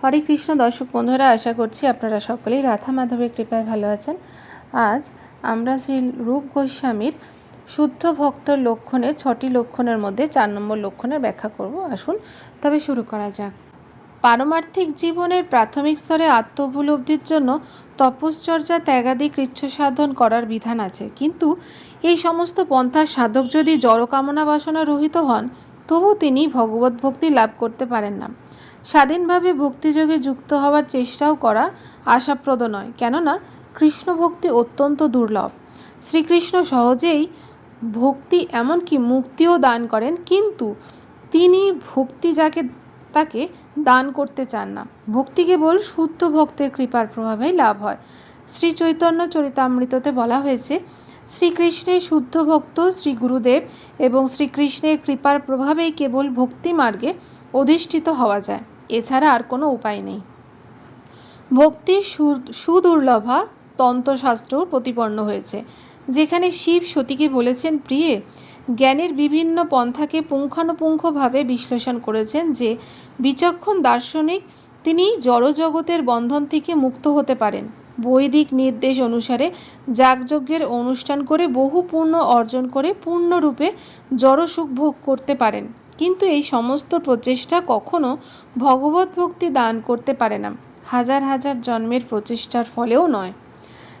হরে কৃষ্ণ দর্শক বন্ধুরা, আশা করছি আপনারা সকলেই রাধা মাধবের কৃপায় ভালো আছেন। আজ আমরা শ্রী রূপ গোস্বামীর শুদ্ধ ভক্তর লক্ষণের ছটি লক্ষণের মধ্যে চার নম্বর লক্ষণের ব্যাখ্যা করব। আসুন, তবে শুরু করা যাক। পারমার্থিক জীবনের প্রাথমিক স্তরে আত্মোপলব্ধির জন্য তপশ্চর্যা, ত্যাগাদি কৃচ্ছ সাধন করার বিধান আছে। কিন্তু এই সমস্ত পন্থার সাধক যদি জড়কামনা বাসনা রহিত হন, তবু তিনি ভগবত ভক্তি লাভ করতে পারেন না। স্বাধীনভাবে ভক্তিযোগে যুক্ত হওয়ার চেষ্টাও করা আশাপ্রদ নয়, কেননা কৃষ্ণ ভক্তি অত্যন্ত দুর্লভ। শ্রীকৃষ্ণ সহজেই ভক্তি এমনকি মুক্তিও দান করেন, কিন্তু তিনি ভক্তি যাকে, তাকে দান করতে চান না। ভক্তি কেবল শুদ্ধ ভক্তের কৃপার প্রভাবেই লাভ হয়। শ্রী চৈতন্য চরিতামৃততে বলা হয়েছে শ্রীকৃষ্ণের শুদ্ধ ভক্ত শ্রী গুরুদেব এবং শ্রীকৃষ্ণের কৃপার প্রভাবেই কেবল ভক্তি মার্গে অধিষ্ঠিত হওয়া যায়। এছাড়া আর কোনো উপায় নেই। ভক্তির সুদুর্লভা তন্ত্রশাস্ত্র প্রতিপন্ন হয়েছে, যেখানে শিব সতীকে বলেছেন, প্রিয়ে, জ্ঞানের বিভিন্ন পন্থাকে পুঙ্খানুপুঙ্খভাবে বিশ্লেষণ করেছেন যে বিচক্ষণ দার্শনিক তিনি জড়জগতের বন্ধন থেকে মুক্ত হতে পারেন। বৈদিক নির্দেশ অনুসারে যাগযজ্ঞের অনুষ্ঠান করে বহু পূর্ণ অর্জন করে পূর্ণরূপে জড়সুখ ভোগ করতে পারেন। কিন্তু এই সমস্ত প্রচেষ্টা কখনো ভগবত ভক্তি দান করতে পারে না। হাজার হাজার জন্মের প্রচেষ্টার ফলেও নয়।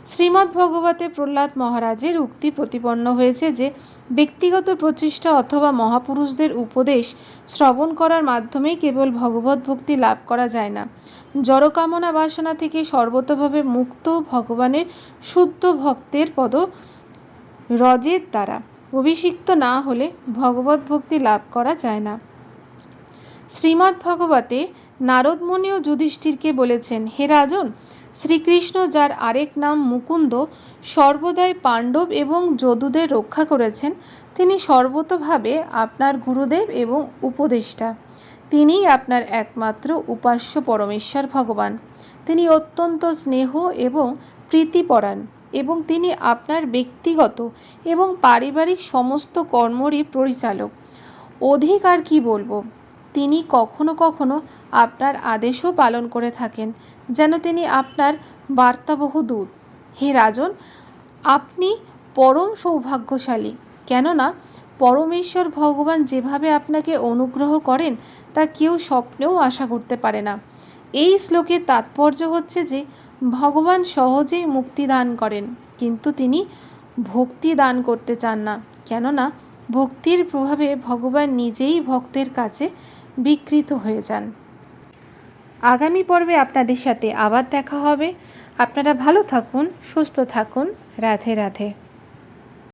শ্রীমদ্ ভগবতে প্রহ্লাদ মহারাজের উক্তি প্রতিপন্ন হয়েছে যে, ব্যক্তিগত প্রচেষ্টা অথবা মহাপুরুষদের উপদেশ শ্রবণ করার মাধ্যমেই কেবল ভগবত ভক্তি লাভ করা যায় না। জড়কামনা বাসনা থেকে সর্বতভাবে মুক্ত ভগবানের শুদ্ধ ভক্তের পদ রজের দ্বারা। অভিষিক্ত না হলে ভগবত ভক্তি লাভ করা যায় না। শ্রীমদ্ ভগবতে নারদমণি ও যুধিষ্ঠিরকে বলেছেন, হে রাজন, শ্রীকৃষ্ণ যার আরেক নাম মুকুন্দ, সর্বদাই পাণ্ডব এবং যদুদের রক্ষা করেছেন। তিনি সর্বতভাবে আপনার গুরুদেব এবং উপদেষ্টা। তিনিই আপনার একমাত্র উপাস্য পরমেশ্বর ভগবান। তিনি অত্যন্ত স্নেহ এবং প্রীতিপরায়ণ। এবং তিনি আপনার ব্যক্তিগত এবং পারিবারিক সমস্ত কর্মরই পরিচালক। অধিক আর কি বলব? তিনি কখনো কখনো আপনার আদেশও পালন করে থাকেন যেন তিনি আপনার বার্তাবহ দূত। হে রাজন, আপনি পরম সৌভাগ্যশালী। কেননা, পরমেশ্বর ভগবান যেভাবে আপনাকে অনুগ্রহ করেন, তা কেউ স্বপ্নেও আশা করতে পারে না। এই শ্লোকের তাৎপর্য হচ্ছে যে ভগবান সহজেই মুক্তি দান করেন, কিন্তু তিনি ভক্তি দান করতে চান না। কেননা ভক্তির প্রভাবে ভগবান নিজেই ভক্তের কাছে বিকৃত হয়ে যান। আগামী পর্বে আপনাদের সাথে আবার দেখা হবে। আপনারা ভালো থাকুন, সুস্থ থাকুন। রাধে রাধে।